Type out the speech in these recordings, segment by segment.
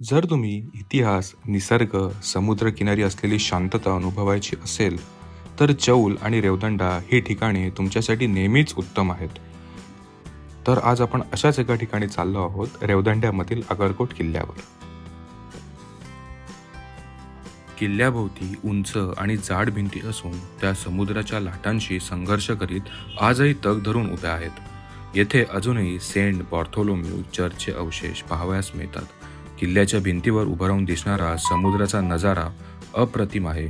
जर तुम्ही इतिहास निसर्ग समुद्रकिनारी असलेली शांतता अनुभवायची असेल तर चौल आणि रेवदंडा ही ठिकाणे तुमच्यासाठी नेहमीच उत्तम आहेत. तर आज आपण अशाच एका ठिकाणी चाललो आहोत रेवदंड्यामधील अगरकोट किल्ल्यावर. किल्ल्याभोवती उंच आणि जाड भिंती असून त्या समुद्राच्या लाटांशी संघर्ष करीत आजही तग धरून उभ्या आहेत. येथे अजूनही सेंट बॉर्थोलोम्यू चर्चचे अवशेष पाहावयास मिळतात. किल्ल्याच्या भिंतीवर उभा राहून दिसणारा समुद्राचा नजारा अप्रतिम आहे.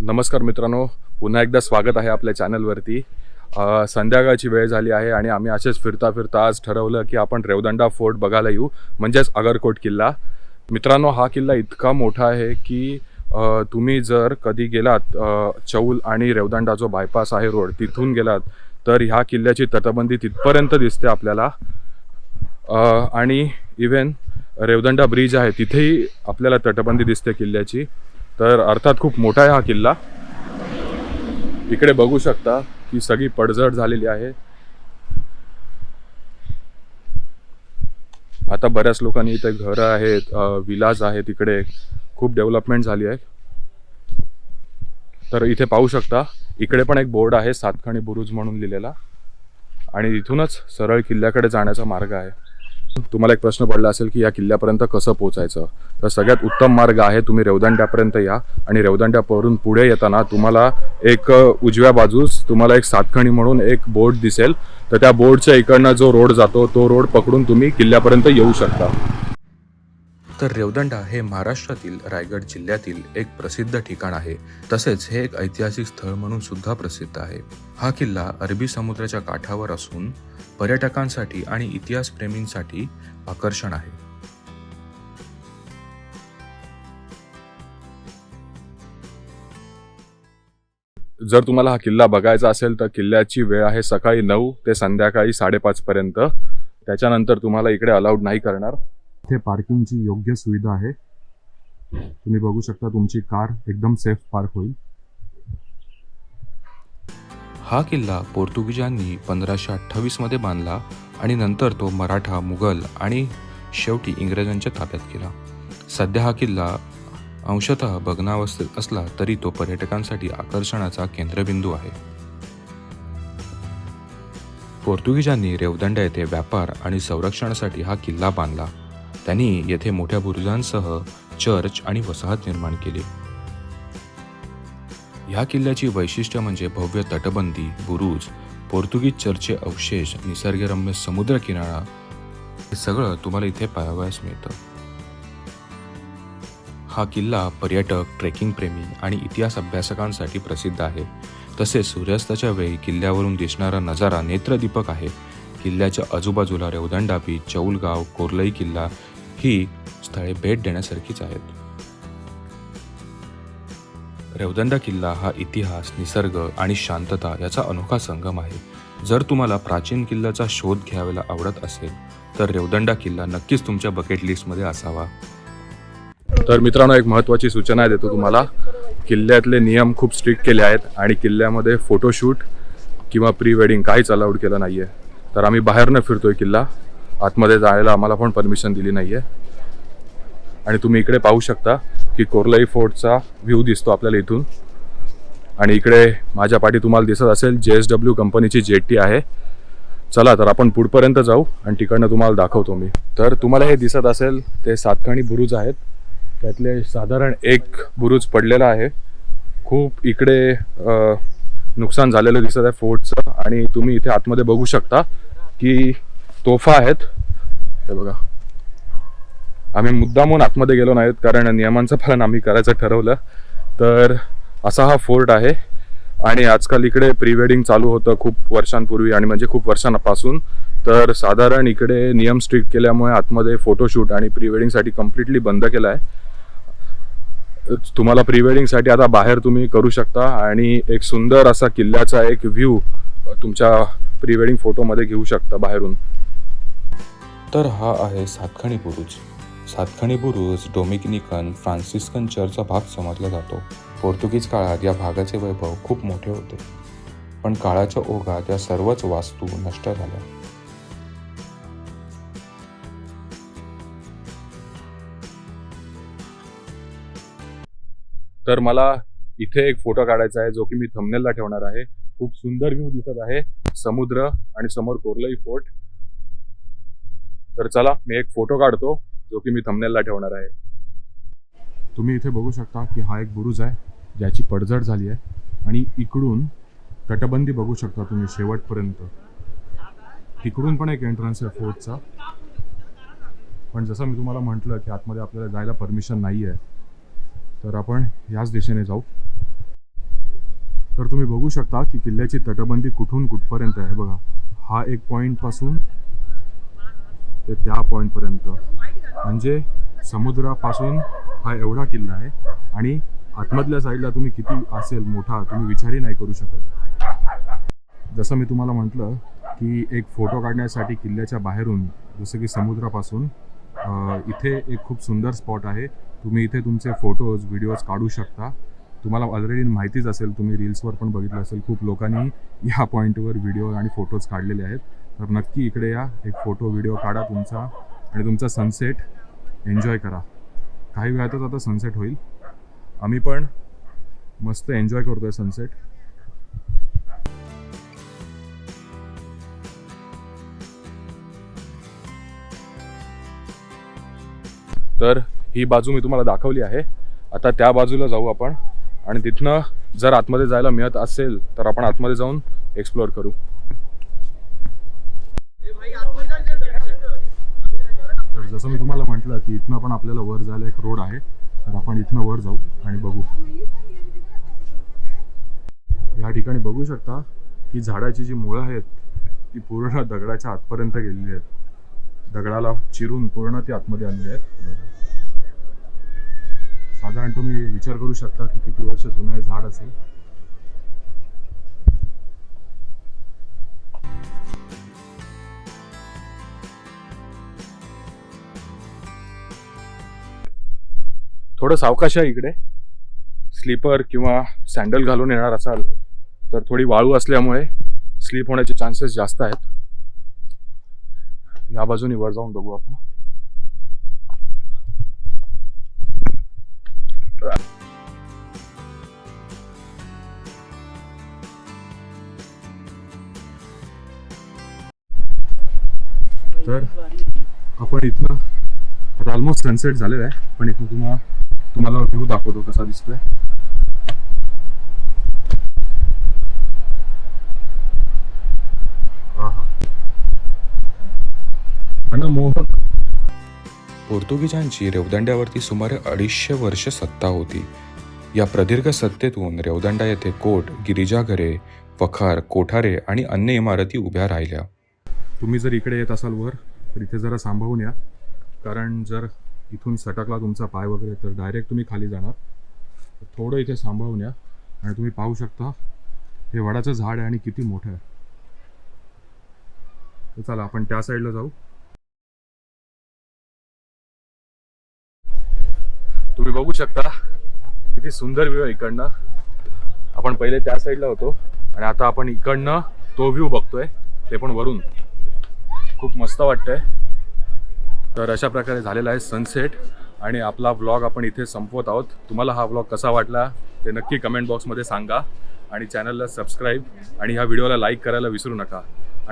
नमस्कार मित्रांनो पुन्हा एकदा स्वागत आहे आपल्या चॅनलवरती. संध्याकाळची वेळ झाली आहे आणि आम्ही असेच फिरता फिरता आज ठरवलं की आपण रेवदंडा फोर्ट बघायला येऊ म्हणजेच अगरकोट किल्ला. मित्रांनो हा किल्ला इतका मोठा आहे की तुम्ही जर कधी गेलात चौल आणि रेवदंडा जो बायपास आहे रोड तिथून गेलात तर ह्या किल्ल्याची तटबंदी तिथपर्यंत दिसते आपल्याला. आणि इव्हन रेवदंडा ब्रिज आहे तिथेही आपल्याला तटबंदी दिसते किल्ल्याची. तर अर्थात खूप मोठा आहे हा किल्ला. इकडे बघू शकता की सगळी पडझड झालेली आहे. आता बऱ्याच लोकांनी इथे घरं आहेत विलाज आहेत इकडे खूप डेव्हलपमेंट झाली आहे. तर इथे पाहू शकता इकडे पण एक बोर्ड आहे सातखणी बुरुज म्हणून लिहिलेला. आणि इथूनच सरळ किल्ल्याकडे जाण्याचा मार्ग आहे. तुम्हाला एक प्रश्न पडला असेल की या किल्ल्यापर्यंत कसं पोहोचायचं? तर सगळ्यात उत्तम मार्ग आहे तुम्ही रेवदंड्यापर्यंत या. आणि रेवदंड्यावरून पुढे येताना तुम्हाला एक उजव्या बाजूस तुम्हाला एक सातखणी म्हणून एक बोर्ड दिसेल. तर त्या बोर्डच्या इकडनं जो रोड जातो तो रोड पकडून तुम्ही किल्ल्यापर्यंत येऊ शकता. तर रेवदंडा हे महाराष्ट्रातील रायगड जिल्ह्यातील एक प्रसिद्ध ठिकाण आहे. तसेच हे एक ऐतिहासिक स्थळ म्हणून सुद्धा प्रसिद्ध आहे. हा किल्ला अरबी समुद्राच्या काठावर असून पर्यटकांसाठी आणि इतिहासप्रेमींसाठी आकर्षण आहे. जर तुम्हाला हा किल्ला बघायचा असेल तर किल्ल्याची वेळ आहे सकाळी नऊ ते संध्याकाळी साडेपाच पर्यंत. त्याच्यानंतर तुम्हाला इकडे अलाउड नाही करणार. इथे पार्किंगची योग्य सुविधा आहे. तुम्ही बघू शकता तुमची कार एकदम सेफ पार्क होईल. हा किल्ला पोर्तुगीजांनी पंधराशे अठ्ठावीसमध्ये बांधला आणि नंतर तो मराठा मुघल आणि शेवटी इंग्रजांच्या ताब्यात केला. सध्या हा किल्ला अंशतः भग्नावस्थेत असला तरी तो पर्यटकांसाठी आकर्षणाचा केंद्रबिंदू आहे. पोर्तुगीजांनी रेवदंडा येथे व्यापार आणि संरक्षणासाठी हा किल्ला बांधला. त्यांनी येथे मोठ्या बुरुजांसह चर्च आणि वसाहत निर्माण केली. ह्या किल्ल्याची वैशिष्ट्य म्हणजे भव्य तटबंदी बुरुज पोर्तुगीज चर्चचे अवशेष निसर्गरम्य समुद्र किनारा हे सगळं तुम्हाला इथे पाहावयास मिळतं. हा किल्ला पर्यटक ट्रेकिंग प्रेमी आणि इतिहास अभ्यासकांसाठी प्रसिद्ध आहे. तसेच सूर्यास्ताच्या वेळी किल्ल्यावरून दिसणारा नजारा नेत्रदीपक आहे. किल्ल्याच्या आजूबाजूला रेवदंडापी चौलगाव कोरलई किल्ला ही स्थळे भेट देण्यासारखीच आहेत. रेवदंडा किल्ला हा इतिहास निसर्ग आणि शांतता याचा अनोखा संगम आहे. जर तुम्हाला प्राचीन किल्ल्याचा शोध घ्यायला आवडत असेल तर रेवदंडा किल्ला नक्कीच तुमच्या बकेट लिस्टमध्ये असावा. तर मित्रांनो एक महत्त्वाची सूचना देतो तुम्हाला. किल्ल्यातले नियम खूप स्ट्रिक्ट केले आहेत आणि किल्ल्यामध्ये फोटोशूट किंवा प्री वेडिंग काहीच अलाउड केलं नाही आहे तर आम्ही बाहेरनं फिरतोय किल्ला. आतमध्ये जायला आम्हाला पण परमिशन दिली नाही आहे आणि तुम्ही इकडे पाहू शकता की कोरलाई फोर्टचा व्ह्यू दिसतो आपल्याला इथून. आणि इकडे माझ्या पाठी तुम्हाला दिसत असेल जे एस डब्ल्यू कंपनीची जेट्टी आहे. चला तर आपण पुढपर्यंत जाऊ आणि तिकडनं तुम्हाला दाखवतो मी. तर तुम्हाला हे दिसत असेल ते सातखणी बुरुज आहेत. त्यातले साधारण एक बुरुज पडलेला आहे. खूप इकडे नुकसान झालेलं दिसत आहे फोर्टचं. आणि तुम्ही इथे आतमध्ये बघू शकता की तोफा आहेत. हे बघा. आम्ही मुद्दामून आतमध्ये गेलो नाहीत कारण नियमांचं पालन आम्ही करायचं ठरवलं. तर असा हा फोर्ट आहे. आणि आजकाल इकडे प्री वेडिंग चालू होतं खूप वर्षांपूर्वी आणि म्हणजे खूप वर्षांपासून. तर साधारण इकडे नियम स्ट्रिक्ट केल्यामुळे आतमध्ये फोटोशूट आणि प्री वेडिंगसाठी कम्प्लिटली बंद केलं आहे तुम्हाला प्री वेडिंगसाठी आता बाहेर तुम्ही करू शकता आणि एक सुंदर असा किल्ल्याचा एक व्ह्यू तुमच्या प्री वेडिंग फोटोमध्ये घेऊ शकता बाहेरून. तर हा आहे सातखणी बुरुज. सातखणी बुरुज डोमिकनिकन फ्रान्सिस्कन चर्चचा भाग समजला जातो. पोर्तुगीज काळात या भागाचे वैभव खूप मोठे होते. पण काळाच्या ओघात या सर्वच वास्तू नष्ट झाल्या. तर मला इथे एक फोटो काढायचा आहे जो की मी थंबनेलला ठेवणार आहे. खूप सुंदर व्ह्यू दिसत आहे. समुद्र आणि समोर कोरलई फोर्ट तर चला मी एक फोटो काढतो जो की मी थंबनेलला ठेवणार आहे. तुम्ही इथे बघू शकता की हा एक बुरुज आहे ज्याची पडझड झाली आहे. आणि इकडून तटबंदी बघू शकता तुम्ही शेवटपर्यंत. तिकडून पण एक एंट्रन्स आहे फोर्टचा. पण जसं मी तुम्हाला म्हटलं की आतमध्ये आपल्याला जायला परमिशन नाही आहे तर आपण याच दिशेने जाऊ. तर तुम्ही बघू शकता की किल्ल्याची तटबंदी कुठून कुठपर्यंत आहे बघा. हा एक पॉईंटपासून ते त्या पॉईंटपर्यंत म्हणजे समुद्रापासून हा एवढा किल्ला आहे आणि आतमधल्या साईडला तुम्ही किती असेल मोठा तुम्ही विचारही नाही करू शकत. जसं मी तुम्हाला म्हटलं की एक फोटो काढण्यासाठी किल्ल्याच्या बाहेरून जसं की समुद्रापासून इथे एक खूप सुंदर स्पॉट आहे. तुम्ही इथे तुमचे फोटोज व्हिडिओज काढू शकता. तुम्हाला ऑलरेडी माहितीच असेल तुम्ही रील्सवर पण बघितलं असेल खूप लोकांनी या पॉईंटवर व्हिडिओ आणि फोटोज काढलेले आहेत. तर नक्की इकडे या. एक फोटो व्हिडिओ काढा तुमचा आणि तुमचा सनसेट एन्जॉय करा. काही वेळातच आता सनसेट होईल. आम्ही पण मस्त एन्जॉय करतोय सनसेट तर ही बाजू मी तुम्हाला दाखवली आहे. आता त्या बाजूला जाऊ आपण. आणि तिथनं जर आतमध्ये जायला मिळत असेल तर आपण आतमध्ये जाऊन एक्सप्लोअर करू. जसं मी तुम्हाला म्हटलं की इथनं पण आपल्याला वर जायला एक रोड आहे. तर आपण इथनं वर जाऊ आणि बघू. या ठिकाणी बघू शकता की झाडाची जी मुळं आहेत ती पूर्ण दगडाच्या आतपर्यंत गेलेली आहेत. दगडाला चिरून पूर्ण ती आतमध्ये आणली आहेत. साधारण तुम्ही विचार करू शकता की किती वर्ष जुनं हे झाड असेल. थोडं सावकाश आहे इकडे. स्लीपर किंवा सँडल घालून येणार असाल तर थोडी वाळू असल्यामुळे स्लीप होण्याचे चान्सेस जास्त आहेत. या बाजूने वर जाऊन बघू आपण. तर आपण इथनं आता ऑलमोस्ट सनसेट झालेला आहे पण इथून तुम्हाला तुम्हाला व्ह्यू दाखवतो कसा दिसतोय. आहा. मनमोहक पोर्तुगीजांची रेवदंड्यावरती सुमारे अडीचशे वर्ष सत्ता होती. या प्रदीर्घ सत्तेतून रेवदंडा येथे कोट गिरिजाघरे वखार कोठारे आणि अन्य इमारती उभ्या राहिल्या. तुम्ही जर इकडे येत असाल वर तर इथे जरा सांभाळून या. कारण जर इथून सटकला तुमचा पाय वगैरे तर डायरेक्ट तुम्ही खाली जाणार. थोडं इथे सांभाळून या आणि तुम्ही पाहू शकता हे वडाचं झाड आहे आणि किती मोठं आहे. तर चला आपण त्या साईडला जाऊ. तुम्ही बघू शकता किती सुंदर व्ह्यू आहे इकडनं. आपण पहिले त्या साईडला होतो आणि आता आपण इकडनं तो व्ह्यू बघतोय ते पण वरून. खूप मस्त वाटतंय. तर अशा प्रकारे झालेला आहे सनसेट आणि आपला व्लॉग आपण इथे संपवत आहोत. तुम्हाला हा व्लॉग कसा वाटला ते नक्की कमेंट बॉक्समध्ये सांगा आणि चॅनलला सबस्क्राईब आणि ह्या व्हिडिओला लाईक करायला विसरू नका.